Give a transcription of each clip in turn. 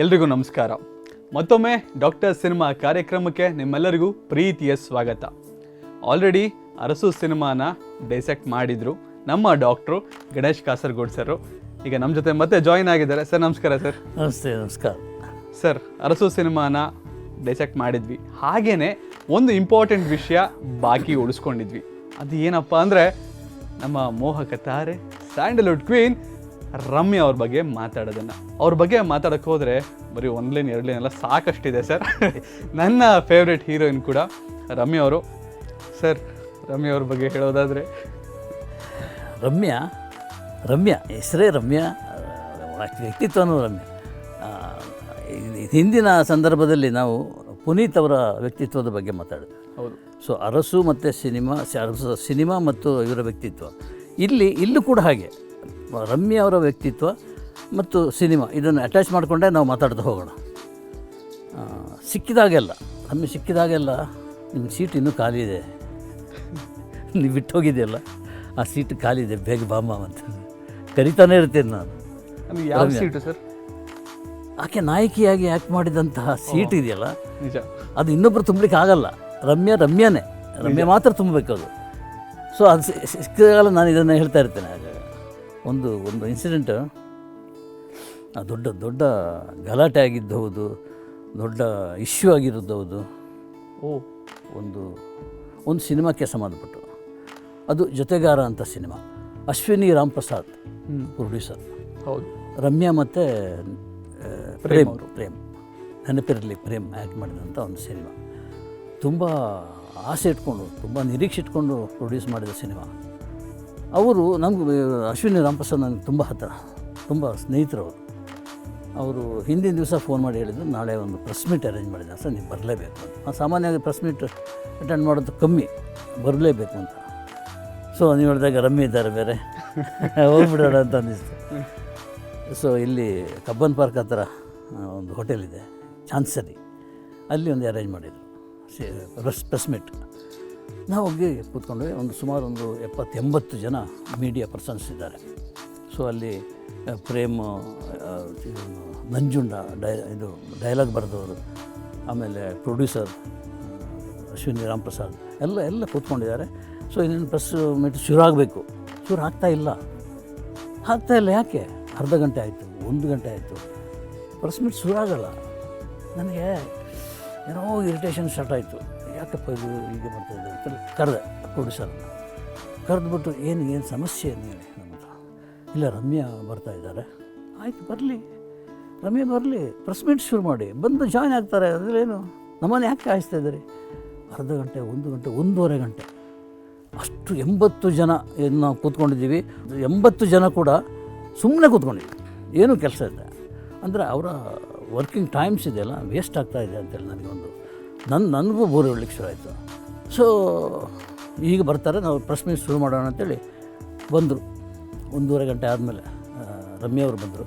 ಎಲ್ರಿಗೂ ನಮಸ್ಕಾರ. ಮತ್ತೊಮ್ಮೆ ಡಾಕ್ಟರ್ ಸಿನಿಮಾ ಕಾರ್ಯಕ್ರಮಕ್ಕೆ ನಿಮ್ಮೆಲ್ಲರಿಗೂ ಪ್ರೀತಿಯ ಸ್ವಾಗತ. ಆಲ್ರೆಡಿ ಅರಸು ಸಿನಿಮಾನ ಡೈಸೆಕ್ಟ್ ಮಾಡಿದ್ರು ನಮ್ಮ ಡಾಕ್ಟ್ರು ಗಣೇಶ್ ಕಾಸರಗೋಡ್ ಸರ್. ಈಗ ನಮ್ಮ ಜೊತೆ ಮತ್ತೆ ಜಾಯಿನ್ ಆಗಿದ್ದಾರೆ. ಸರ್ ನಮಸ್ಕಾರ ಸರ್. ನಮಸ್ತೆ ನಮಸ್ಕಾರ. ಸರ್ ಅರಸು ಸಿನಿಮಾನ ಡೈಸೆಕ್ಟ್ ಮಾಡಿದ್ವಿ. ಹಾಗೇನೆ ಒಂದು ಇಂಪಾರ್ಟೆಂಟ್ ವಿಷಯ ಬಾಕಿ ಉಳಿಸ್ಕೊಂಡಿದ್ವಿ. ಅದು ಏನಪ್ಪ ಅಂದರೆ ನಮ್ಮ ಮೋಹಕ ತಾರೆ ಸ್ಯಾಂಡಲ್ವುಡ್ ಕ್ವೀನ್ ರಮ್ಯಾ ಅವ್ರ ಬಗ್ಗೆ ಮಾತಾಡೋದನ್ನು. ಅವ್ರ ಬಗ್ಗೆ ಮಾತಾಡೋಕ್ಕೆ ಹೋದರೆ ಬರೀ ಒಂದು ಲೈನ್ ಎರಡು ಲೈನ್ ಎಲ್ಲ ಸಾಕಷ್ಟಿದೆ ಸರ್. ನನ್ನ ಫೇವ್ರೆಟ್ ಹೀರೋಯಿನ್ ಕೂಡ ರಮ್ಯ ಅವರು. ಸರ್ ರಮ್ಯ ಅವ್ರ ಬಗ್ಗೆ ಹೇಳೋದಾದರೆ. ರಮ್ಯ ರಮ್ಯ ಹೆಸರೇ ರಮ್ಯ ವ್ಯಕ್ತಿತ್ವನೂ ರಮ್ಯ. ಹಿಂದಿನ ಸಂದರ್ಭದಲ್ಲಿ ನಾವು ಪುನೀತ್ ಅವರ ವ್ಯಕ್ತಿತ್ವದ ಬಗ್ಗೆ ಮಾತಾಡಿದ್ವಿ. ಹೌದು. ಸೊ ಅರಸು ಮತ್ತು ಸಿನಿಮಾ ಸಿನಿಮಾ ಮತ್ತು ಇವರ ವ್ಯಕ್ತಿತ್ವ. ಇಲ್ಲಿ ಇಲ್ಲೂ ಕೂಡ ಹಾಗೆ. ರಮ್ಯಾ ಅವರ ವ್ಯಕ್ತಿತ್ವ ಮತ್ತು ಸಿನಿಮಾ ಇದನ್ನು ಅಟ್ಯಾಚ್ ಮಾಡಿಕೊಂಡೇ ನಾವು ಮಾತಾಡ್ತಾ ಹೋಗೋಣ. ಸಿಕ್ಕಿದಾಗೆಲ್ಲ ರಮ್ಯ ಸಿಕ್ಕಿದಾಗೆಲ್ಲ ನಿಮ್ಮ ಸೀಟ್ ಇನ್ನೂ ಖಾಲಿ ಇದೆ. ನೀವು ಬಿಟ್ಟು ಹೋಗಿದೆಯಲ್ಲ ಆ ಸೀಟ್ ಖಾಲಿ ಇದೆ ಬೇಗ ಬಾಮ ಅಂತ. ಕರಿತಾನೆ ಇರ್ತೀನಿ ನಾನು. ಯಾವ ಸೀಟು ಸರ್? ಆಕೆ ನಾಯಕಿಯಾಗಿ ಆ್ಯಕ್ಟ್ ಮಾಡಿದಂತಹ ಸೀಟ್ ಇದೆಯಲ್ಲ ನಿಜ. ಅದು ಇನ್ನೊಬ್ಬರು ತುಂಬಲಿಕ್ಕೆ ಆಗಲ್ಲ. ರಮ್ಯ ರಮ್ಯನೇ. ರಮ್ಯ ಮಾತ್ರ ತುಂಬಬೇಕು ಅದು ಸೊ ಅದು ಸಿಕ್ಕಿದಾಗಲ್ಲ ನಾನು ಇದನ್ನು ಹೇಳ್ತಾ ಇರ್ತೇನೆ ಆಗ ಒಂದು ಒಂದು ಇನ್ಸಿಡೆಂಟ್ ದೊಡ್ಡ ದೊಡ್ಡ ಗಲಾಟೆ ಆಗಿದ್ದು ಹೌದು ದೊಡ್ಡ ಇಶ್ಯೂ ಆಗಿರೋದು ಹೌದು ಓ. ಒಂದು ಒಂದು ಸಿನಿಮಾಕ್ಕೆ ಸಂಬಂಧಪಟ್ಟು. ಅದು ಜೊತೆಗಾರ ಅಂತ ಸಿನಿಮಾ. ಅಶ್ವಿನಿ ರಾಮ್ ಪ್ರಸಾದ್ ಪ್ರೊಡ್ಯೂಸರ್ ಹೌದು. ರಮ್ಯಾ ಮತ್ತು ಪ್ರೇಮ್ ಪ್ರೇಮ್ ನೆನಪಿರಲಿ ಪ್ರೇಮ್ ಆ್ಯಕ್ಟ್ ಮಾಡಿದಂಥ ಒಂದು ಸಿನಿಮಾ. ತುಂಬ ಆಸೆ ಇಟ್ಕೊಂಡು ತುಂಬ ನಿರೀಕ್ಷೆ ಇಟ್ಕೊಂಡು ಪ್ರೊಡ್ಯೂಸ್ ಮಾಡಿದ ಸಿನಿಮಾ. ಅವರು ನಮ್ಗೆ ಅಶ್ವಿನಿ ರಾಮಪ್ರಸಾದ್ ನನಗೆ ತುಂಬ ಹತ್ತಿರ ತುಂಬ ಸ್ನೇಹಿತರು ಅವರು. ಹಿಂದಿನ ದಿವಸ ಫೋನ್ ಮಾಡಿ ಹೇಳಿದ್ರು, ನಾಳೆ ಒಂದು ಪ್ರೆಸ್ ಮೀಟ್ ಅರೇಂಜ್ ಮಾಡಿದ್ದೆ ಸರ್ ನೀವು ಬರಲೇಬೇಕು ಅಂತ. ಸಾಮಾನ್ಯವಾಗಿ ಪ್ರೆಸ್ ಮೀಟ್ ಅಟೆಂಡ್ ಮಾಡೋದು ಕಮ್ಮಿ, ಬರಲೇಬೇಕು ಅಂತ. ಸೊ ನೀವು ಹೇಳಿದಾಗ ರಮ್ಮಿ ಇದ್ದಾರೆ ಬೇರೆ. ಹೋಗ್ಬಿಡೋಣ ಅಂತ ಅನ್ನಿಸ್ತು. ಸೊ ಇಲ್ಲಿ ಕಬ್ಬನ್ ಪಾರ್ಕ್ ಹತ್ರ ಒಂದು ಹೋಟೆಲ್ ಇದೆ ಚಾನ್ಸರಿ ಅಲ್ಲಿ ಒಂದು ಅರೇಂಜ್ ಮಾಡಿದರು ಪ್ರೆಸ್ ಪ್ರೆಸ್ ಮೀಟ್ ನಾವು ಹೋಗಿ ಕೂತ್ಕೊಂಡ್ವಿ ಒಂದು ಸುಮಾರು ಒಂದು ಎಪ್ಪತ್ತೆಂಬತ್ತು ಜನ ಮೀಡಿಯಾ ಪರ್ಸನ್ಸ್ ಇದ್ದಾರೆ. ಸೊ ಅಲ್ಲಿ ಪ್ರೇಮ್ ನಂಜುಂಡ ಡೈ, ಇದು ಡೈಲಾಗ್ ಬರೆದವರು, ಆಮೇಲೆ ಪ್ರೊಡ್ಯೂಸರ್ ಅಶ್ವಿನಿ ರಾಮ್ ಪ್ರಸಾದ್ ಎಲ್ಲ ಎಲ್ಲ ಕೂತ್ಕೊಂಡಿದ್ದಾರೆ. ಸೊ ಇನ್ನೇನು ಪ್ರೆಸ್ ಮೀಟ್ ಶುರು ಆಗಬೇಕು ಶುರು ಆಗ್ತಾ ಇಲ್ಲ. ಆಗ್ತಾ ಇಲ್ಲ ಯಾಕೆ? ಅರ್ಧ ಗಂಟೆ ಆಯಿತು, ಒಂದು ಗಂಟೆ ಆಯಿತು. ಪ್ರೆಸ್ ಮೀಟ್ ಶುರು ಆಗೋಲ್ಲ. ನನಗೆ ಏನೋ ಇರಿಟೇಷನ್ ಸ್ಟಾರ್ಟ್ ಆಯಿತು. ಯಾಕಪ್ಪ ಇದು ಹೀಗೆ ಮಾಡ್ತಾಯಿದೆ ಅಂತ ಕರೆದೆ ಪ್ರೊಡ್ಯೂಸರನ್ನು ಕರೆದ್ಬಿಟ್ಟು ಏನು ಏನು ಸಮಸ್ಯೆ ಅಂತ ಹೇಳಿ ನಮ್ಮ ಇಲ್ಲ, ರಮ್ಯಾ ಬರ್ತಾ ಇದ್ದಾರೆ. ಆಯಿತು, ಬರಲಿ. ರಮ್ಯಾ ಬರಲಿ ಪ್ರೆಸ್ ಮೀಟ್ ಶುರು ಮಾಡಿ. ಬಂದು ಜಾಯ್ನ್ ಆಗ್ತಾರೆ. ಅದರಲ್ಲೇನು? ನಮ್ಮನ್ನು ಯಾಕೆ ಕಾಯಿಸ್ತಾ ಇದ್ದಾರೆ? ಅರ್ಧ ಗಂಟೆ, ಒಂದು ಗಂಟೆ, ಒಂದೂವರೆ ಗಂಟೆ. ಅಷ್ಟು ಎಂಬತ್ತು ಜನ ಏನು ನಾವು ಕೂತ್ಕೊಂಡಿದ್ದೀವಿ. ಎಂಬತ್ತು ಜನ ಕೂಡ ಸುಮ್ಮನೆ ಕೂತ್ಕೊಂಡಿದ್ವಿ ಏನೂ ಕೆಲಸ ಇದೆ ಅಂದರೆ ಅವರ ವರ್ಕಿಂಗ್ ಟೈಮ್ಸ್ ಇದೆಯಲ್ಲ ವೇಸ್ಟ್ ಆಗ್ತಾ ಇದೆ ಅಂತೇಳಿ ನನಗೊಂದು ನನ್ನ ನನಗೂ ಬೋರ್ ಹೇಳಲಿಕ್ಕೆ ಶುರು ಆಯಿತು. ಸೊ ಈಗ ಬರ್ತಾರೆ, ನಾವು ಪ್ರಶ್ನೆ ಶುರು ಮಾಡೋಣ ಅಂತೇಳಿ ಬಂದರು. ಒಂದೂವರೆ ಗಂಟೆ ಆದಮೇಲೆ ರಮ್ಯವರು ಬಂದರು.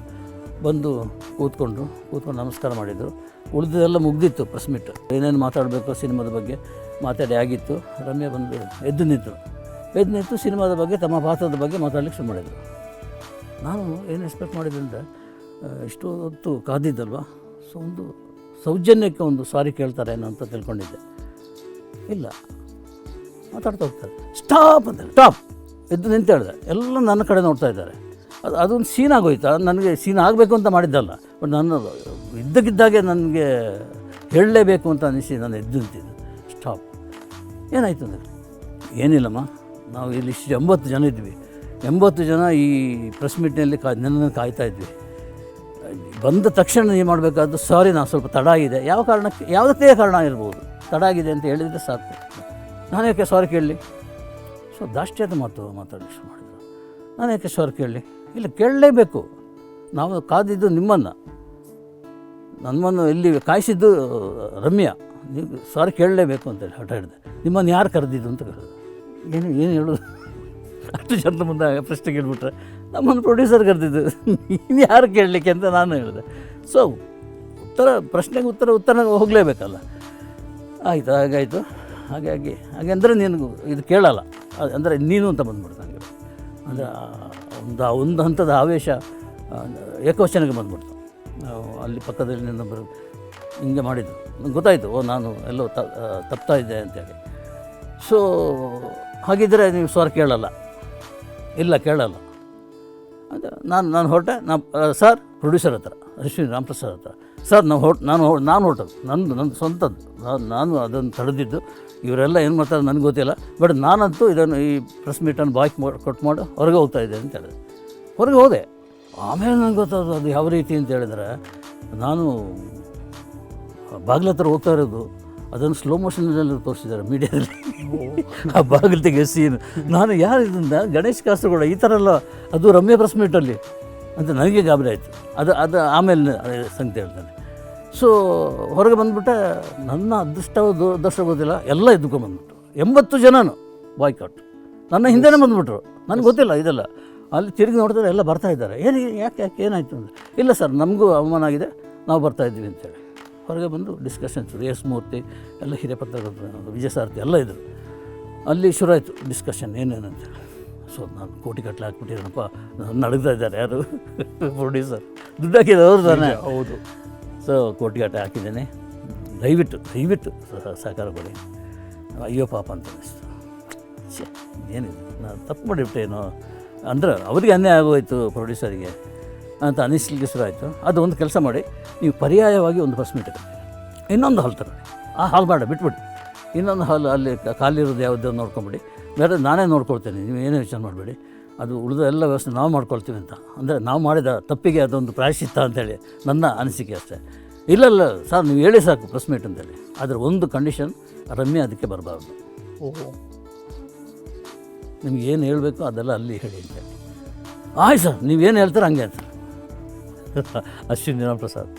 ಬಂದು ಕೂತ್ಕೊಂಡ್ರು ಕೂತ್ಕೊಂಡು ನಮಸ್ಕಾರ ಮಾಡಿದರು. ಉಳಿದೆಲ್ಲ ಮುಗ್ದಿತ್ತು ಪ್ರೆಸ್ ಮೀಟ್ ಏನೇನು ಮಾತಾಡಬೇಕು ಸಿನಿಮಾದ ಬಗ್ಗೆ? ಮಾತಾಡಿ ಆಗಿತ್ತು. ರಮ್ಯ ಬಂದು ಎದ್ದು ನಿಂತರು. ಎದ್ದು ನಿಂತು ಸಿನಿಮಾದ ಬಗ್ಗೆ, ತಮ್ಮ ಪಾತ್ರದ ಬಗ್ಗೆ ಮಾತಾಡಲಿಕ್ಕೆ ಶುರು ಮಾಡಿದರು. ನಾನು ಏನು ಎಕ್ಸ್ಪೆಕ್ಟ್ ಮಾಡಿದೆ ಅಂದರೆ ಇಷ್ಟು ಹೊತ್ತು ಕಾದಿದ್ದಲ್ವ? ಸೊ ಒಂದು ಸೌಜನ್ಯಕ್ಕೆ ಒಂದು ಸಾರಿ ಕೇಳ್ತಾರೆ ಅಂತ ತಿಳ್ಕೊಂಡಿದ್ದೆ. ಇಲ್ಲ. ಮಾತಾಡ್ತಾ ಹೋಗ್ತಾರೆ. ಸ್ಟಾಪ್ ಅಂತ ಸ್ಟಾಪ್. ಎದ್ದು ನಿಂತ ಹೇಳಿದೆ. ಎಲ್ಲ ನನ್ನ ಕಡೆ ನೋಡ್ತಾ ಇದ್ದಾರೆ. ಅದು ಅದೊಂದು ಸೀನ್ ಆಗೋಯ್ತು? ನನಗೆ ಸೀನ್ ಆಗಬೇಕು ಅಂತ ಮಾಡಿದ್ದಲ್ಲ. ಬಟ್ ನನ್ನ ಇದ್ದಕ್ಕಿದ್ದಾಗೆ ನನಗೆ ಹೇಳಲೇಬೇಕು ಅಂತ ಅನಿಸಿ ನಾನು ಎದ್ದು ನಿಂತಿದ್ದೆ. ಸ್ಟಾಪ್ ಏನಾಯಿತು ಅಂದರೆ? ಏನಿಲ್ಲಮ್ಮ. ನಾವು ಇಲ್ಲಿ ಇಷ್ಟು ಎಂಬತ್ತು ಜನ ಇದ್ವಿ. ಎಂಬತ್ತು ಜನ ಈ ಪ್ರೆಸ್ ಮೀಟ್ನಲ್ಲಿ ಕಾ ನನ್ನನ್ನು ಕಾಯ್ತಾ ಇದ್ವಿ. ಬಂದ ತಕ್ಷಣ ನೀವು ಮಾಡಬೇಕಾದ್ದು ಸಾರಿ ನಾನು ಸ್ವಲ್ಪ ತಡ ಆಗಿದೆ. ಯಾವ ಕಾರಣಕ್ಕೆ, ಯಾವುದಕ್ಕೆ ಕಾರಣ ಇರ್ಬೋದು ತಡ ಆಗಿದೆ ಅಂತ ಹೇಳಿದರೆ ಸಾಕು. ನಾನು ಯಾಕೆ ಸಾರಿ ಕೇಳಲಿ? ಸೊ ದಾಷ್ಟ್ಯದ ಮಾತು ಶುರು ಮಾಡಿದರು. ನಾನು ಯಾಕೆ ಸಾರಿ ಕೇಳಲಿ? ಇಲ್ಲ, ಕೇಳಲೇಬೇಕು. ನಾವು ಕಾದಿದ್ದು ನಿಮ್ಮನ್ನು. ನಮ್ಮನ್ನು ಇಲ್ಲಿ ಕಾಯಿಸಿದ್ದು, ರಮ್ಯಾ. ನೀವು ಸಾರಿ ಕೇಳಲೇಬೇಕು ಅಂತೇಳಿ ಹಠ ಹಿಡಿದೆ. ನಿಮ್ಮನ್ನು ಯಾರು ಕರೆದಿದ್ದು ಅಂತ ಕೇಳಿದೆ ಏನು ಏನು ಹೇಳೋದು? ಅಷ್ಟು ಜನದ ಮುಂದೆ ಪ್ರಶ್ನೆ ಕೇಳ್ಬಿಟ್ರೆ. ನಮ್ಮನ್ನು ಪ್ರೊಡ್ಯೂಸರ್ ಕರೆದಿದ್ದು. ನೀನು ಯಾರು ಕೇಳಲಿಕ್ಕೆ ಅಂತ ನಾನು ಹೇಳಿದೆ. ಸೊ ಉತ್ತರ, ಪ್ರಶ್ನೆಗೆ ಉತ್ತರ ಉತ್ತರ ಹೋಗಲೇಬೇಕಲ್ಲ. ಆಯಿತು, ಹಾಗಾಯಿತು. ಹಾಗಾಗಿ ಹಾಗೆ ಅಂದರೆ ನೀನು ಇದು ಕೇಳಲ್ಲ. ಅಂದರೆ ನೀನು ಅಂತ ಬಂದ್ಬಿಡ್ತು ನನಗೆ ಅಂದರೆ ಒಂದು ಒಂದು ಹಂತದ ಆವೇಶ ಏಕವಚನಕ್ಕೆ ಬಂದ್ಬಿಡ್ತು. ಅಲ್ಲಿ ಪಕ್ಕದಲ್ಲಿ ನಿನ್ನೊಬ್ಬರು ಹಿಂಗೆ ಮಾಡಿದ್ದು ನಂಗೆ ಗೊತ್ತಾಯಿತು, ಓ, ನಾನು ಎಲ್ಲೋ ತಪ್ತಾ ಇದ್ದೆ ಅಂತೇಳಿ ಸೊ ಹಾಗಿದ್ದರೆ ನೀವು ಸ್ವರ ಕೇಳಲ್ಲ. ಇಲ್ಲ, ಕೇಳಲ್ಲ. ಅದು ನಾನು ನಾನು ಹೊರಟೆ, ನಾ ಸರ್ ಪ್ರೊಡ್ಯೂಸರ್ ಹತ್ರ, ಅಶ್ವಿನಿ ರಾಮಪ್ರಸಾದ್ ಹತ್ರ. ಸರ್, ನಾವು ಹೊರಟು, ನಾನು ನಾನು ಹೊರಟದ್ದು ನಂದು ನನ್ನ ಸ್ವಂತದ್ದು. ನಾನು ನಾನು ಅದನ್ನು ತಡೆದಿದ್ದು. ಇವರೆಲ್ಲ ಏನು ಮಾಡ್ತಾರೆ ನನಗೆ ಗೊತ್ತಿಲ್ಲ. ಬಟ್ ನಾನಂತೂ ಇದನ್ನು ಈ ಪ್ರೆಸ್ ಮೀಟನ್ನು ಬಾಯ್ಕ್ ಮಾಡಿ ಕೊಟ್ಟು ಮಾಡಿ ಹೊರಗೆ ಹೋಗ್ತಾ ಇದ್ದೆ ಅಂತ ಹೇಳಿದೆ. ಹೊರಗೆ ಹೋದೆ. ಆಮೇಲೆ ನನಗೆ ಗೊತ್ತಾದ್ರು ಅದು ಯಾವ ರೀತಿ ಅಂತ ಹೇಳಿದ್ರೆ, ನಾನು ಬಾಗಿಲ ಹತ್ರ ಹೋಗ್ತಾ ಇರೋದು, ಅದನ್ನು ಸ್ಲೋ ಮೋಷನಲ್ಲಿ ತೋರಿಸಿದ್ದಾರೆ ಮೀಡಿಯಾದಲ್ಲಿ. ಆ ಬಾಗಿಲು ತೆಗೆಯೋ ಸೀನ್. ನಾನು ಯಾರು ಗಣೇಶ್ ಕಾಸರಗೋಡ, ಈ ಥರ ಎಲ್ಲ, ಅದು ರಮ್ಯ ಪ್ರೆಸ್ ಮೀಟಲ್ಲಿ ಅಂತ ನನಗೆ ಗಾಬರಿ ಆಯಿತು. ಅದು ಅದು ಆಮೇಲೆ ಸಂಗತಿ ಹೇಳ್ತಾನೆ. ಸೊ ಹೊರಗೆ ಬಂದುಬಿಟ್ಟೆ, ನನ್ನ ಅದೃಷ್ಟ ದುರದೃಷ್ಟ ಗೊತ್ತಿಲ್ಲ. ಎಲ್ಲ ಎದ್ದುಕೊಂಡ್ಬಂದ್ಬಿಟ್ರು ಎಂಬತ್ತು ಜನನು ಬಾಯ್ಕಾಟ್ ನನ್ನ ಹಿಂದೆನೇ ಬಂದುಬಿಟ್ರು. ನನಗೆ ಗೊತ್ತಿಲ್ಲ ಇದೆಲ್ಲ. ಅಲ್ಲಿ ತಿರುಗಿ ನೋಡಿದ್ರೆ ಎಲ್ಲ ಬರ್ತಾ ಇದ್ದಾರೆ. ಏನು, ಯಾಕೆ ಯಾಕೆ ಏನಾಯಿತು ಅಂದರೆ ಇಲ್ಲ ಸರ್, ನಮಗೂ ಅವಮಾನ ಆಗಿದೆ. ನಾವು ಬರ್ತಾ ಇದ್ದೀವಿ ಅಂತೇಳಿ ಹೊರಗೆ ಬಂದು ಡಿಸ್ಕಷನ್ಸ್ ಎಸ್ ಮೂರ್ತಿ ಎಲ್ಲ ಹಿರಿಯ ಪತ್ರಕರ್ತರು ವಿಜಯ ಸಾರಥಿ ಎಲ್ಲ ಇದ್ದರು ಅಲ್ಲಿ ಶುರು ಆಯಿತು ಡಿಸ್ಕಷನ್ ಏನೇನು ಅಂತ. ಸೊ ನಾನು ಕೋಟಿ ಕಟ್ಲೆ ಹಾಕ್ಬಿಟ್ಟಿದ್ದೀನಪ್ಪ ನಡಗ್ತಾ ಇದ್ದಾರೆ ಯಾರು? ಪ್ರೊಡ್ಯೂಸರ್ ದುಡ್ಡು ಹಾಕಿದ್ದು ಅವರು ತಾನೆ. ಹೌದು. ಸೊ ಕೋಟಿ ಕಟ್ಟೆ ಹಾಕಿದ್ದೇನೆ. ದಯವಿಟ್ಟು ದಯವಿಟ್ಟು ಸಹಕಾರ ಕೊಡಿ. ಅಯ್ಯೋ ಪಾಪ ಅಂತ ಅನ್ನಿಸ್ತು. ಏನಿದೆ? ನಾನು ತಪ್ಪು ಮಾಡಿಬಿಟ್ಟೇನೋ ಅಂದ್ರೆ ಅವರಿಗೆ ಅನ್ಯಾಯ ಆಗೋಯ್ತು ಪ್ರೊಡ್ಯೂಸರಿಗೆ ಅಂತ ಅನಿಸ್ಲಿಕ್ಕೆ ಶುರು ಆಯಿತು. ಅದು ಒಂದು ಕೆಲಸ ಮಾಡಿ ನೀವು ಪರ್ಯಾಯವಾಗಿ ಒಂದು ಬಸ್ ಮೀಟ್ ಇನ್ನೊಂದು ಹಾಲು ತಗೊಳ್ಳಿ ಆ ಹಾಲ್ ಬೇಡ ಬಿಟ್ಬಿಡಿ. ಇನ್ನೊಂದು ಹಾಲ್ ಅಲ್ಲಿ ಖಾಲಿ ಖಾಲಿರೋದು ಯಾವುದೋ ನೋಡ್ಕೊಂಬಿಡಿ. ಬೇರೆ ನಾನೇ ನೋಡ್ಕೊಳ್ತೇನೆ ನೀವು ಏನೇ ವಿಚಾರ ಮಾಡಬೇಡಿ. ಅದು ಉಳಿದ ಎಲ್ಲ ವ್ಯವಸ್ಥೆ ನಾವು ಮಾಡ್ಕೊಳ್ತೀವಿ ಅಂತ. ಅಂದರೆ ನಾವು ಮಾಡಿದ ತಪ್ಪಿಗೆ ಅದೊಂದು ಪ್ರಾಯಶ್ಚಿತ್ತ ಅಂತೇಳಿ ನನ್ನ ಅನಿಸಿಕೆ ಅಷ್ಟೇ. ಇಲ್ಲ ಇಲ್ಲ ಸರ್ ನೀವು ಹೇಳಿ ಸಾಕು ಪ್ರೆಸ್ ಮೀಟ್ ಅಂತೇಳಿ. ಆದರೆ ಒಂದು ಕಂಡೀಷನ್ ರಮ್ಯ ಅದಕ್ಕೆ ಬರಬಾರ್ದು. ಓಹೋ. ನಿಮ್ಗೆ ಏನು ಹೇಳಬೇಕು ಅದೆಲ್ಲ ಅಲ್ಲಿ ಹೇಳಿ ಅಂತೇಳಿ ಆಯ್ತು ಸರ್ ನೀವೇನು ಹೇಳ್ತಾರೆ ಹಂಗೆ ಅಂತ ಅಶ್ವಿನಿ ಪ್ರಸಾದ್